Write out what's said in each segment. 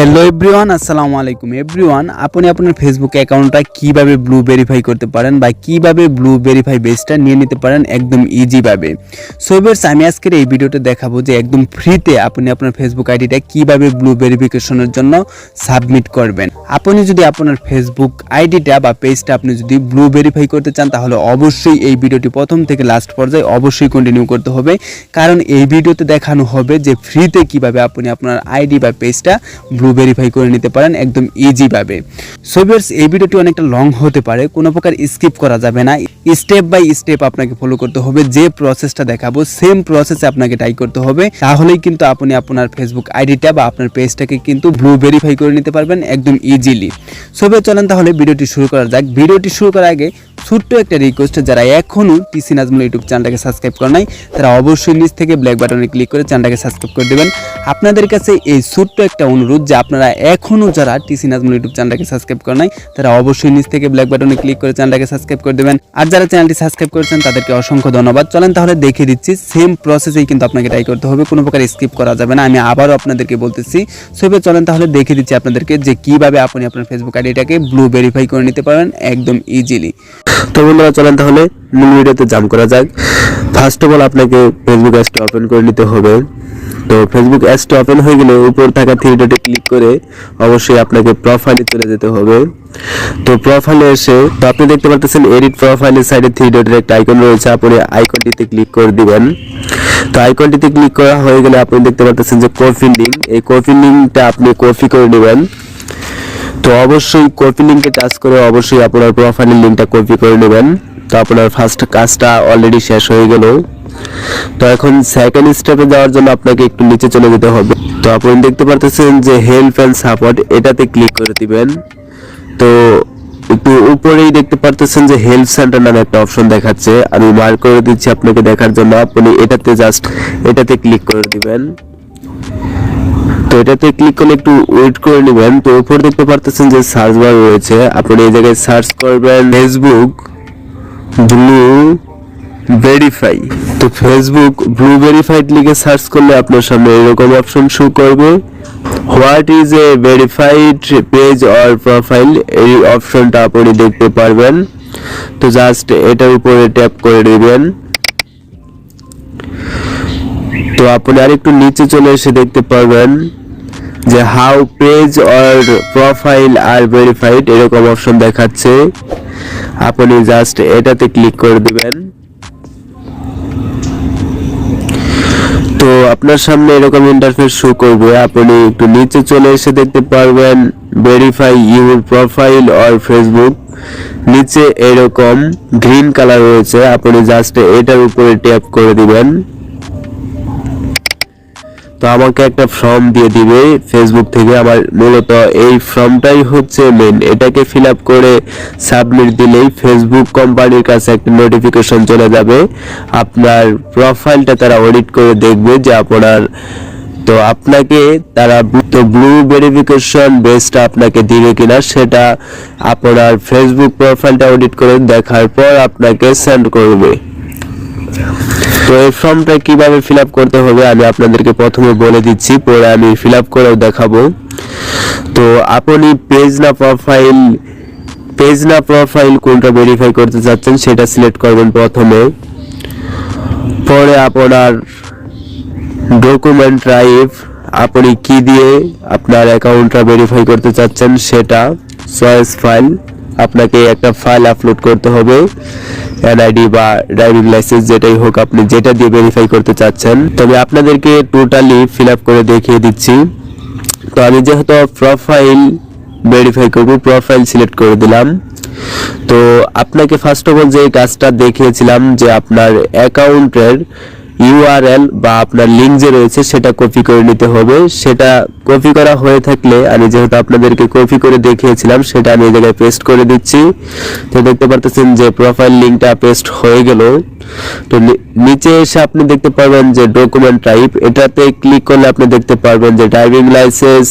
Hello everyone আসসালামু আলাইকুম। Everyone আপনি আপনার ফেসবুক অ্যাকাউন্টটা কীভাবে ব্লু ভেরিফাই করতে পারেন বা কীভাবে ব্লু ভেরিফাই বেসটা নিয়ে নিতে পারেন একদম ইজিভাবে সো এবার্স আমি আজকের এই ভিডিওতে দেখাবো যে একদম ফ্রিতে আপনি আপনার ফেসবুক আইডিটা কীভাবে ব্লু ভেরিফিকেশনের জন্য সাবমিট করবেন। আপনি যদি আপনার ফেসবুক আইডিটা বা পেজটা আপনি যদি ব্লু ভেরিফাই করতে চান, তাহলে অবশ্যই এই ভিডিওটি প্রথম থেকে লাস্ট পর্যায়ে অবশ্যই কন্টিনিউ করতে হবে। কারণ এই ভিডিওতে দেখানো হবে যে ফ্রিতে কীভাবে আপনি আপনার আইডি বা পেজটা ব্লু ভেরিফাই করে নিতে পারেন একদম ইজিভাবে সো ভিউয়ার্স এই ভিডিওটি অনেকটা লং হতে পারে, কোনো প্রকার স্কিপ করা যাবে না। স্টেপ বাই স্টেপ আপনাকে ফলো করতে হবে, যে প্রসেসটা দেখাবো সেম প্রসেসে আপনাকে ট্রাই করতে হবে। তাহলেই কিন্তু আপনি আপনার ফেসবুক আইডিটা বা আপনার পেজটাকে কিন্তু ব্লু ভেরিফাই করে নিতে পারবেন একদম ইজিলি সবে চলেন তাহলে ভিডিওটি শুরু করা যাক। ভিডিওটি শুরু করার আগে ছোট্ট একটা রিকোয়েস্ট যারা এখনও টিসি নাজমুল ইউটিউব চ্যানেলটাকে সাবস্ক্রাইব করে নাই, তারা অবশ্যই নিচ থেকে ব্ল্যাক বাটনে ক্লিক করে চ্যানেলটাকে সাবস্ক্রাইব করে দেবেন। আপনাদের কাছে এই ছোট্ট একটা অনুরোধ, যে আপনারা এখনও যারা টিসি নাজমুল ইউটিউব চ্যানেলটাকে সাবস্ক্রাইব করে নাই, তারা অবশ্যই নিচ থেকে ব্ল্যাক বাটনে ক্লিক করে চ্যানেলটাকে সাবস্ক্রাইব করে দেবেন। আর যারা চ্যানেলটি সাবস্ক্রাইব করেছেন, তাদেরকে অসংখ্য ধন্যবাদ। চলেন তাহলে দেখে দিচ্ছি সেম প্রসেসেই কিন্তু আপনাকে ট্রাই করতে হবে, কোনো প্রকার স্কিপ করা যাবে না। আমি আবারও আপনাদেরকে বলতেছি সেভাবে চলেন তাহলে দেখে দিচ্ছি আপনাদেরকে যে কীভাবে আপনি আপনার ফেসবুক আইডিটাকে ব্লু ভেরিফাই করে নিতে পারেন একদম ইজিলি তো বন্ধুরা, চলেন তাহলে মূল ভিডিওতে জাম করা যাক। ফার্স্ট অফ অল আপনাকে ফেসবুক অ্যাপসটা ওপেন করে নিতে হবে। তো ফেসবুক অ্যাপসটা ওপেন হয়ে গেলে উপর থাকা থ্রি ডটে ক্লিক করে অবশ্যই আপনাকে প্রোফাইলে চলে যেতে হবে। তো প্রোফাইলে এসে, তো আপনি দেখতে পাচ্ছেন এডিট প্রোফাইলের সাইডে থ্রি ডটের একটা আইকন রয়েছে, আপনি আইকনটিতে ক্লিক করে দিবেন। তো আইকনটিতে ক্লিক করা হয়ে গেলে আপনি দেখতে পাচ্ছেন যে কপি লিঙ্ক এই কপি লিঙ্কটা আপনি কপি করে নেবেন। তো অবশ্যই কপি লিঙ্কে টাচ করে অবশ্যই আপনার প্রোফাইলের লিঙ্কটা কপি করে নেবেন। তো আপনার ফার্স্ট কাজটা অলরেডি শেষ হয়ে গেল। তো এখন সেকেন্ড স্টেপে যাওয়ার জন্য আপনাকে একটু নিচে চলে যেতে হবে। তো আপনি দেখতে পারতেছেন যে হেল্প অ্যান্ড সাপোর্ট এটাতে ক্লিক করে দিবেন। তো একটু উপরেই দেখতে পারতেছেন যে হেল্প সেন্টার নামে একটা অপশন দেখাচ্ছে। আমি মার্ক করে দিচ্ছি আপনাকে দেখার জন্য। আপনি এটাতে জাস্ট এটাতে ক্লিক করে দিবেন। তো এটাতে ক্লিক করলে একটু ওয়েট করে নেবেন। তো উপর দেখতে পারতেছেন যে সার্চ বার রয়েছে। আপনি এই জায়গায় সার্চ করবেন ফেসবুক ব্লু ভেরিফাই তো ফেসবুক ব্লু ভেরিফাইড লিখে সার্চ করলে আপনার সামনে এরকম অপশন শো করবে। What is a verified page or profile এই অপশনটা আপনি দেখতে পারবেন। তো জাস্ট এটার উপরে ট্যাপ করে দিবেন। তো আপনি আরেকটু নিচে চলে এসে দেখতে পারবেন যে how page or profile are verified এরকম অপশন দেখাচ্ছে। আপনি জাস্ট এটাতে ক্লিক করে দিবেন। তো আপনার সামনে এরকম ইন্টারফেস শো করবে। আপনি একটু নিচে চলে এসে দেখতে পারবেন verify your profile or Facebook নিচে এরকম গ্রিন কালার রয়েছে। আপনি জাস্ট এটার উপরে ট্যাপ করে দিবেন। তো আমাকে একটা ফর্ম দিয়ে দিবে ফেসবুক থেকে। আমার মূলত এই ফর্মটাই হচ্ছে মেন এটাকে ফিল আপ করে সাবমিট দিলেই ফেসবুক কোম্পানির কাছে একটা নোটিফিকেশন চলে যাবে। আপনার প্রোফাইলটা তারা অডিট করে দেখবে যে আপনার তো আপনাকে তারা তো ব্লু ভেরিফিকেশন বেসটা আপনাকে দিবে কিনা সেটা আপনার ফেসবুক প্রোফাইলটা অডিট করে দেখার পর আপনাকে সেন্ড করবে। তো এই ফর্মটা কীভাবে ফিল করতে হবে আমি আপনাদেরকে প্রথমে বলে দিচ্ছি, পরে আমি ফিল আপ করেও দেখাবো। তো আপনি পেজ না প্রোফাইল পেজ না প্রোফাইল কোনটা ভেরিফাই করতে চাচ্ছেন সেটা সিলেক্ট করবেন প্রথমে। পরে আপনার ডকুমেন্ট ড্রাইভ আপনি কি দিয়ে আপনার অ্যাকাউন্টটা ভেরিফাই করতে চাচ্ছেন সেটা চয়েস ফাইল আপনাকে একটা ফাইল আপলোড করতে হবে। এনআইডি বা ড্রাইভিং লাইসেন্স যেটাই হোক আপনি যেটা দিয়ে ভেরিফাই করতে চাচ্ছেন। তবে আপনাদেরকে টোটালি ফিল করে দেখিয়ে দিচ্ছি। তো আমি যেহেতু প্রোফাইল ভেরিফাই করব প্রোফাইল সিলেক্ট করে দিলাম। তো আপনাকে ফার্স্ট অফ অল যে কাজটা দেখিয়েছিলাম যে আপনার অ্যাকাউন্টের ইউআরএল বা আপনার লিঙ্ক যে রয়েছে সেটা কপি করে নিতে হবে। সেটা কপি করা হয়ে থাকলে আমি যেহেতু আপনাদেরকে কপি করে দেখিয়েছিলাম, সেটা আমি এই জায়গায় পেস্ট করে দিচ্ছি। তো দেখতে পারতেছেন যে প্রোফাইল লিঙ্কটা পেস্ট হয়ে গেল। তো নিচে এসে আপনি দেখতে পারবেন যে ডকুমেন্ট টাইপ। এটাতে ক্লিক করলে আপনি দেখতে পারবেন যে ড্রাইভিং লাইসেন্স,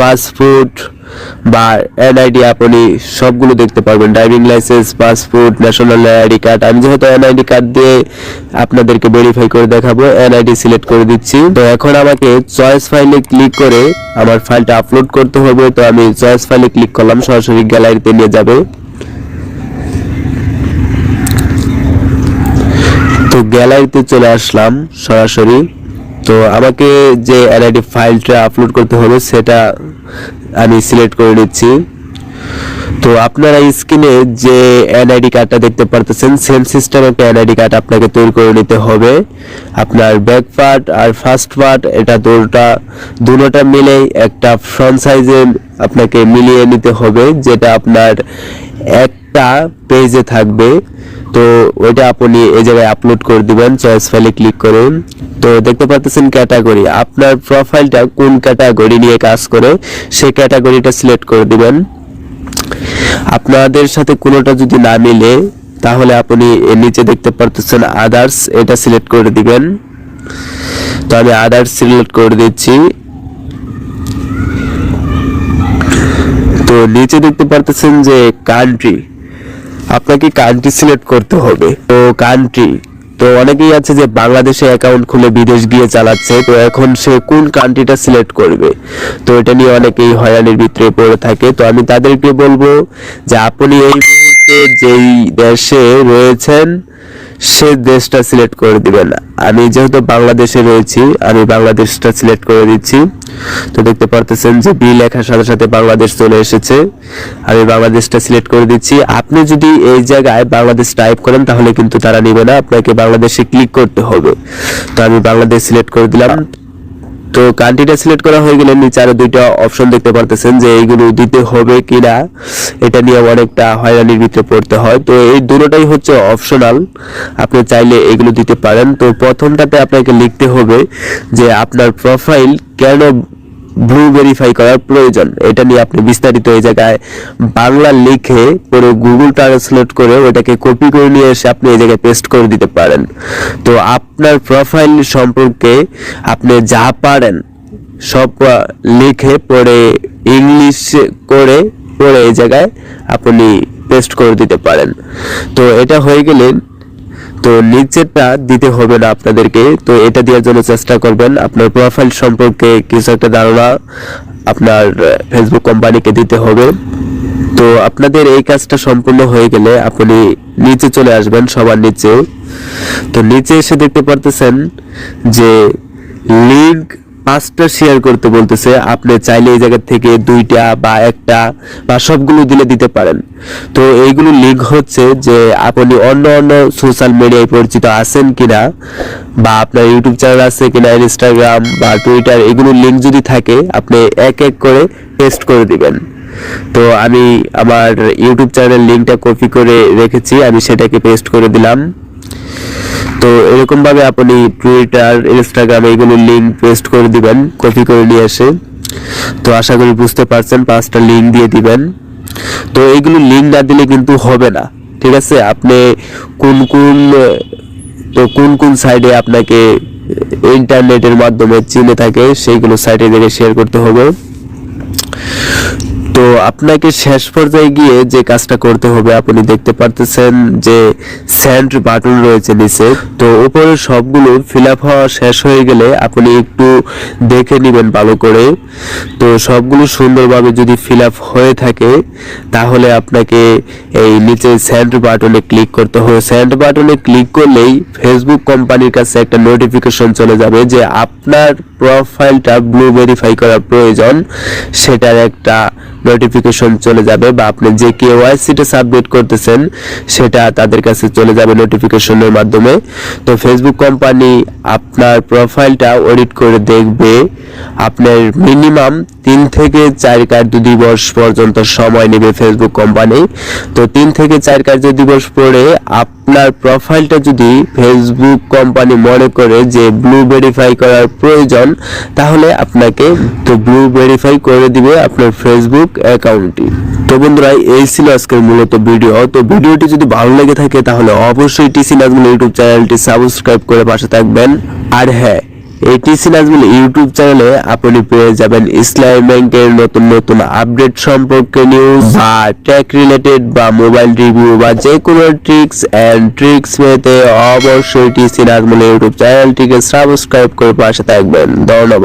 পাসপোর্ট বা এনআইডি আপনি সবগুলো দেখতে পারবেন। Driving licence passport national ID card আমি যেহেতু এনআইডি কার্ড দিয়ে আপনাদেরকে ভেরিফাই করে দেখাবো এনআইডি সিলেক্ট করে দিচ্ছি। তো এখন আমাকে চয়েস ফাইলে ক্লিক করে আমার ফাইলটা আপলোড করতে হবে। তো আমি চয়েস ফাইলে ক্লিক করলাম, সরাসরি গ্যালারিতে নিয়ে যাবে। তো গ্যালারিতে চলে আসলাম সরাসরি। তো আমাকে যে এনআইডি ফাইলটা আপলোড করতে হবে, সেটা আমি সিলেক্ট করে নিচ্ছি। তো আপনারা স্ক্রিনে যে এনআইডি কার্ডটা দেখতে পারতেছেন সেম সিস্টেম একটা এনআইডি কার্ড আপনাকে তৈরি করে নিতে হবে। আপনার ব্যাক পার্ট আর ফার্স্ট পার্ট এটা দুটোটা দুটোটা মিলে একটা ফ্রন্ট সাইজে আপনাকে মিলিয়ে নিতে হবে, যেটা আপনার একটা পেজে থাকবে। তো ওইটা আপনি এই জায়গায় আপলোড করে দিবেন চয়েস ফাইলে ক্লিক করুন। তো দেখতে পাচ্ছেন ক্যাটাগরি আপনার প্রোফাইলটা কোন ক্যাটাগরি নিয়ে কাজ করে, সেই ক্যাটাগরিটা সিলেক্ট করে দিবেন। আপনাদের সাথে কোনোটা যদি না মিলে, তাহলে আপনি নিচে দেখতে পারতেছেন আদার্স এটা সিলেক্ট করে দিবেন। তো আমি আদার্স সিলেক্ট করে দিচ্ছি। তো নিচে দেখতে পারতেছেন যে কান্ট্রি আপনাকে কান্ট্রি সিলেক্ট করতে হবে। তো কান্ট্রি তো অনেকেই আছে যে বাংলাদেশে অ্যাকাউন্ট খুলে বিদেশ গিয়ে চালাচ্ছে, তো এখন সে কোন কান্ট্রিটা সিলেক্ট করবে? তো এটা নিয়ে অনেকেই হয়রানির ভিতরে পড়ে থাকে। তো আমি তাদেরকে বলব যে আপনি এই মুহূর্তে যেই দেশে রয়েছেন সে দেশটা সিলেক্ট করে দিবেন আমি যেহেতু বাংলাদেশে রয়েছি, আমি বাংলাদেশটা সিলেক্ট করে দিচ্ছি। তো দেখতে পারতেছেন যে বি লেখার সাথে সাথে বাংলাদেশ চলে এসেছে। আমি বাংলাদেশটা সিলেক্ট করে দিচ্ছি। আপনি যদি এই জায়গায় বাংলাদেশ টাইপ করেন, তাহলে কিন্তু তারা নিবে না। আপনাকে বাংলাদেশে ক্লিক করতে হবে। তো আমি বাংলাদেশ সিলেক্ট করে দিলাম। তো কান্ট্রিটা সিলেক্ট করা হয়ে গেলে নিচে আরও দুইটা অপশন দেখতে পারতেছেন যে এইগুলো দিতে হবে কিনা। এটা নিয়ে অনেকটা হয়রানির ভিতরে পড়তে হয়। তো এই দুটোটাই হচ্ছে অপশনাল আপনি চাইলে এগুলো দিতে পারেন। তো প্রথমটাতে আপনাকে লিখতে হবে যে আপনার প্রোফাইল কেন ব্লু ভেরিফাই করার প্রয়োজন। এটা নিয়ে আপনি বিস্তারিত এই জায়গায় বাংলা লিখে পরে গুগল ট্রান্সলেট করে ওটাকে কপি করে নিয়ে এসে আপনি এই জায়গায় পেস্ট করে দিতে পারেন। তো আপনার প্রোফাইল সম্পর্কে আপনি যা পারেন, সব লিখে পরে ইংলিশ করে পরে এই জায়গায় আপনি পেস্ট করে দিতে পারেন। তো এটা হয়ে গেলে তো নিচেরটা দিতে হবে না আপনাদেরকে। তো এটা দেওয়ার জন্য চেষ্টা করবেন। আপনার প্রোফাইল সম্পর্কে কিছু একটা ধারণা আপনার ফেসবুক কোম্পানিকে দিতে হবে। তো আপনাদের এই কাজটা সম্পূর্ণ হয়ে গেলে আপনি নিচে চলে আসবেন, সবার নিচে। তো নিচে এসে দেখতে পারতেছেন যে লিঙ্ক পাঁচটা শেয়ার করতে বলতেছে, আপনি চাইলে এই জায়গা থেকে দুইটা বা একটা বা সবগুলো দিলে দিতে পারেন। তো এইগুলো লিঙ্ক হচ্ছে যে আপনি অন্য অন্য সোশ্যাল মিডিয়ায় পরিচিত আছেন কিনা বা আপনার ইউটিউব চ্যানেল আছে কিনা ইনস্টাগ্রাম বা টুইটার এগুলো লিঙ্ক যদি থাকে, আপনি এক এক করে পেস্ট করে দিবেন। তো আমি আমার ইউটিউব চ্যানেল লিঙ্কটা কপি করে রেখেছি, আমি সেটাকে পেস্ট করে দিলাম। তো এরকম ভাবে আপনি টুইটার ইনস্টাগ্রাম এইগুলো লিঙ্ক পেস্ট করে দিবেন কপি করে নিয়ে এসে। তো আশা করি বুঝতে পারছেন, পাঁচটা লিঙ্ক দিয়ে দিবেন। তো এইগুলো লিঙ্ক না দিলে কিন্তু হবে না, ঠিক আছে? আপনি কোন কোন, তো কোন কোন সাইডে আপনাকে ইন্টারনেটের মাধ্যমে চিনে থাকে, সেইগুলো সাইডে দেখে শেয়ার করতে হবে। তো আপনাকে শেষ পর্যায়ে গিয়ে যে কাজটা করতে হবে, আপনি দেখতে পারতেছেন যে সেন্ড বাটন রয়েছে নিচে। তো উপরে সবগুলো ফিল আপ হওয়া শেষ হয়ে গেলে আপনি একটু দেখে নেবেন ভালো করে। তো সবগুলো সুন্দরভাবে যদি ফিল আপ হয়ে থাকে, তাহলে আপনাকে এই নিচে সেন্ড বাটনে ক্লিক করতে হবে। সেন্ড বাটনে ক্লিক করলেই ফেসবুক কোম্পানির কাছে একটা নোটিফিকেশন চলে যাবে যে আপনার প্রোফাইলটা ব্লু ভেরিফাই করা প্রয়োজন। সেটার একটা নোটিফিকেশন চলে যাবে বা আপনি যে কেওয়াইসিটা সাবমিট করতেছেন, সেটা তাদের কাছে চলে যাবে নোটিফিকেশনের মাধ্যমে। তো ফেসবুক কোম্পানি আপনার প্রোফাইলটা অডিট করে দেখবে। আপনার মিনিমাম তিন থেকে চার কার্য দিবস পর্যন্ত সময় নেবে ফেসবুক কোম্পানি তো তিন থেকে চার কার্য দিবস পরে আপনার প্রোফাইলটা যদি ফেসবুক কোম্পানি মনে করে যে ব্লু ভেরিফাই করার প্রয়োজন, তাহলে আপনাকে তো ব্লু ভেরিফাই করে দিবে আপনার ফেসবুক অ্যাকাউন্টটি তো বন্ধুরা, এই ছিল আজকের মূলত ভিডিও তো ভিডিওটি যদি ভালো লেগে থাকে, তাহলে অবশ্যই টিসি নাজমুল ইউটিউব চ্যানেলটি সাবস্ক্রাইব করে পাশে থাকবেন। আর হ্যাঁ এই টিসি নাজমুল ইউটিউব চ্যানেলে আপনি পেয়ে যাবেন ইসলামী ব্যাংকের নতুন নতুন আপডেট সম্পর্কে নিউজ বা টেক রিলেটেড বা মোবাইল রিভিউ বা যে কোনো ট্রিক্স অ্যান্ড ট্রিক্স পেতে অবশ্যই টিসি নাজমুল ইউটিউব চ্যানেলটিকে সাবস্ক্রাইব করে পাশে থাকবেন। ধন্যবাদ।